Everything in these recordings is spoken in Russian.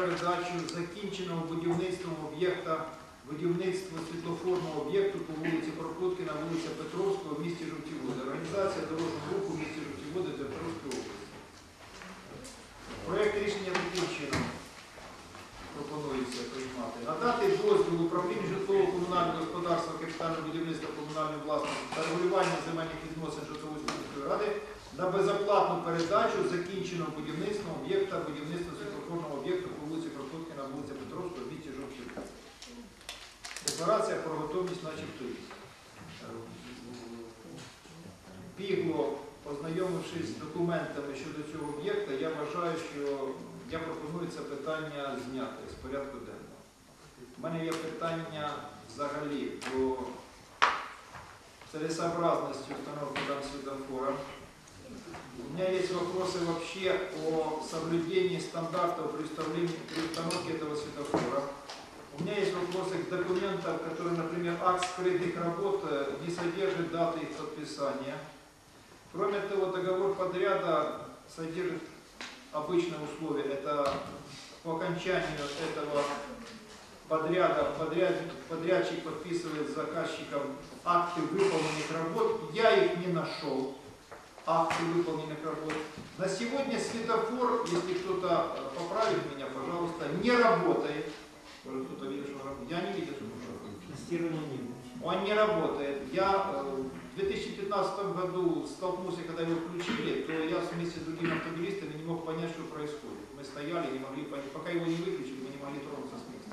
передачу закінченого будівництвом об'єкта будівництва світлофорного об'єкту по вулиці Прокруткіна, вулиця Петровського в місті Жовтіводи. Організація дорожнього руху в місті Жовтіводи Дніпровської області. Проєкт рішення таким чином пропонується приймати. Надати дозвіл управлінню житлово-комунального господарства, капітального будівництва комунальної власності та регулювання земельних відносин міської ради на безоплатну передачу закінченого будівництва об'єкта будівництва світлофорного об'єкту по вулиці Кропоткіна, вулиця Петровського, в місті Жовтівка. Декларація про готовність начебто. Бігло, ознайомившись з документами щодо цього об'єкта, я вважаю, що я пропоную це питання зняти з порядку денного. У мене є питання взагалі про целесообразности установки там светофора. У меня есть вопросы вообще о соблюдении стандартов при установке этого светофора. У меня есть вопросы к документам, которые, например, акт скрытых работ э, не содержит даты их подписания. Кроме того, договор подряда содержит обычное условие. Это по окончанию этого подряда подряд- подрядчик подписывает с заказчиком акты выполненных работ. Я их не нашел, акты выполненных работ. На сегодня светофор, если кто-то э, поправит меня, пожалуйста, не работает. Может, кто-то видит, что он работает. Я не видел, что он работает. Он не работает. Я э, в 2015 году столкнулся, когда его включили, то я вместе с другими автомобилистами не мог понять, что происходит. Мы стояли, не могли понять. Пока его не выключили, мы не могли тронуться с места.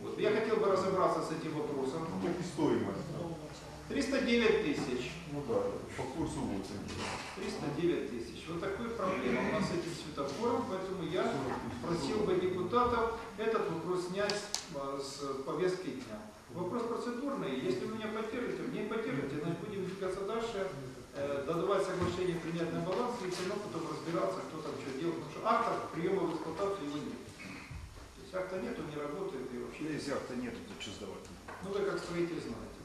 Вот. Я хотел бы разобраться с этим вопросом. Как и стоимость. 309 тысяч. Ну да, по курсу вот. 309 тысяч. Вот такая проблема у нас с этим светофором, поэтому я просил бы депутатов этот вопрос снять а, с повестки дня. Вопрос процедурный. Если вы меня поддержите, не поддержите, значит будем двигаться дальше, э, додавать соглашение, принять на баланс и все равно потом разбираться, кто там что делает. Потому что акта приема в эксплуатацию его нет. То есть акта нет, он не работает и вообще. Если акта нет, то что сдавать? Ну вы как строитель знаете.